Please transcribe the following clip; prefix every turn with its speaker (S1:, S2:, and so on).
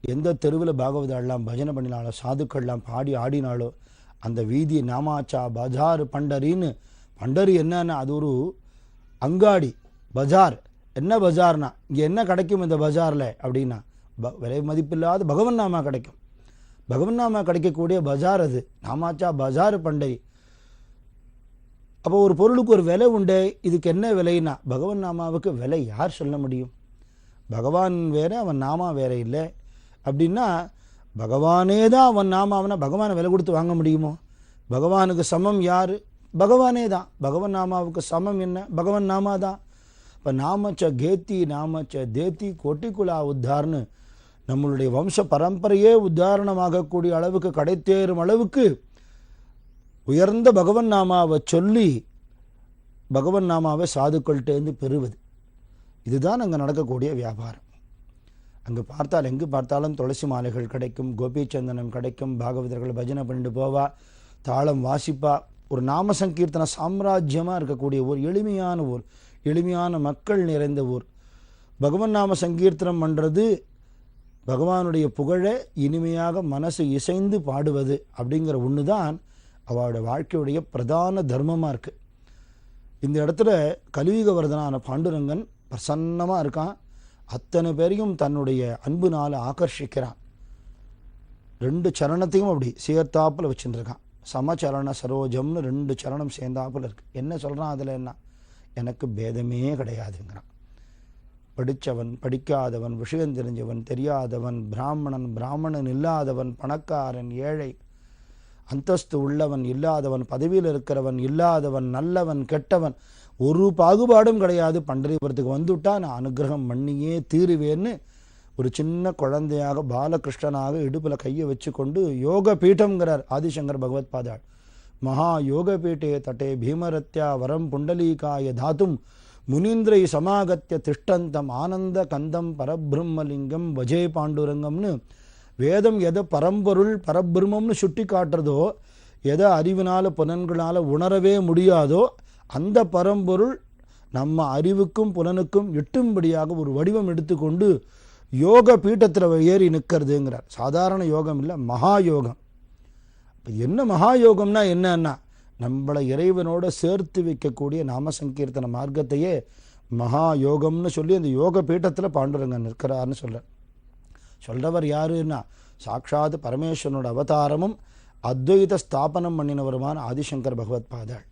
S1: எந்த தெருவில் பாகவதாலாம் பஜனை பண்ணினாலோ சாதுக்கள்லாம் பாடி ஆடினாலோ அந்த வீதி நாமாச்சா பஜார் பண்டரின்னு பண்டரி என்னன்னா அது ஒரு அங்காடி பஜார். என்ன பஜார்னா இங்கே என்ன கிடைக்கும் இந்த பஜாரில் அப்படின்னா ப விலை மதிப்பில்லாத பகவன் நாமா கிடைக்கும். பகவன் நாமா கிடைக்கக்கூடிய பஜார் அது. நாமாச்சா பஜார் பண்டரி. அப்போ ஒரு பொருளுக்கு ஒரு விலை உண்டு. இதுக்கு என்ன விலைன்னா பகவன் நாமாவுக்கு விலை யார் சொல்ல முடியும்? பகவான் வேறு அவன் நாமா வேற இல்லை. அப்படின்னா பகவானே தான் அவன் நாம அவனை பகவானை விலை கொடுத்து வாங்க முடியுமோ? பகவானுக்கு சமம் யார்? பகவானே தான். பகவன் நாமாவுக்கு சமம் என்ன? பகவன் நாமா தான். இப்போ நாமச்ச கேத்தி நாமச்ச தேத்தி கோட்டிக்குலா உத்தார்னு நம்மளுடைய வம்ச பரம்பரையே உத்தாரணமாகக்கூடிய அளவுக்கு கடைத்தேறும் அளவுக்கு உயர்ந்த பகவன் நாமாவை சொல்லி பகவன் நாமாவை சாதுக்கள்கிட்டேருந்து பெறுவது. இதுதான் அங்கே நடக்கக்கூடிய வியாபாரம். அங்கே பார்த்தால் எங்கு பார்த்தாலும் துளசி மாலைகள் கிடைக்கும் கோபிச்சந்தனம் கிடைக்கும் பாகவதர்கள் பஜனை பண்ணிட்டு போவா தாளம் வாசிப்பா. ஒரு நாம சங்கீர்த்தன சாம்ராஜ்யமாக இருக்கக்கூடிய ஊர் எளிமையான ஊர் எளிமையான மக்கள் நிறைந்த ஊர். பகவன் நாம சங்கீர்த்தனம் பண்ணுறது பகவானுடைய புகழை இனிமையாக மனசு இசைந்து பாடுவது அப்படிங்கிற ஒன்று தான் அவளோட வாழ்க்கையுடைய பிரதான தர்மமாக இருக்குது இந்த இடத்துல கலியுக வரதனான பாண்டுரங்கன் பிரசன்னமாக இருக்கான். அத்தனை பேரையும் தன்னுடைய அன்புனால் ஆகர்ஷிக்கிறான். ரெண்டு சரணத்தையும் அப்படி சேர்த்தாப்பில் வச்சுருக்கான் சமச்சரண சரோஜம்னு ரெண்டு சரணம் சேர்ந்தாப்புல இருக்குது என்ன சொல்கிறான் அதில் என்ன? எனக்கு பேதமே கிடையாதுங்கிறான். படித்தவன் படிக்காதவன் விஷயம் தெரிஞ்சவன் தெரியாதவன் பிராமணன் பிராமணன் இல்லாதவன் பணக்காரன் ஏழை அந்தஸ்து உள்ளவன் இல்லாதவன் பதவியில் இருக்கிறவன் இல்லாதவன் நல்லவன் கெட்டவன் ஒரு பாகுபாடும் கிடையாது. பண்டரிபுரத்துக்கு வந்துவிட்டா நான் அனுகிரகம் பண்ணியே தீருவேன்னு ஒரு சின்ன குழந்தையாக பாலகிருஷ்ணனாக இடுப்பில் கையை வச்சு கொண்டு யோக பீட்டம்ங்கிறார் ஆதிசங்கர் பகவத் பாதாள். மகா யோக பீட்டே தட்டே பீமரத்யா வரம் புண்டலீகாய தாத்தும் முனீந்திரை சமாகத்திய திஷ்டந்தம் ஆனந்த கந்தம் பரபிரம்மலிங்கம் வஜே பாண்டுரங்கம்னு வேதம் எதை பரம்பொருள் பரபிரம்மம்னு சுட்டி காட்டுறதோ எதை அறிவினால புலன்களால் உணரவே முடியாதோ அந்த பரம்பொருள் நம்ம அறிவுக்கும் புலனுக்கும் எட்டும்படியாக ஒரு வடிவம் எடுத்துக்கொண்டு யோக பீட்டத்தில் ஏறி நிற்கிறதுங்கிறார். சாதாரண யோகம் இல்லை மகா யோகம் இப்போ என்ன மகா யோகம்னா என்னன்னா நம்மளை இறைவனோட சேர்த்து வைக்கக்கூடிய நாம சங்கீர்த்தன மார்க்கத்தையே மகா யோகம்னு சொல்லி அந்த யோக பீட்டத்தில் பாண்டுரங்க நிற்கிறார்னு சொல்கிறார் சொல்கிறவர் யாருன்னா? சாட்சாத் பரமேஸ்வரனோட அவதாரமும் அத்வைத ஸ்தாபனம் பண்ணினவருமான ஆதிசங்கர் பகவத் பாதாள்.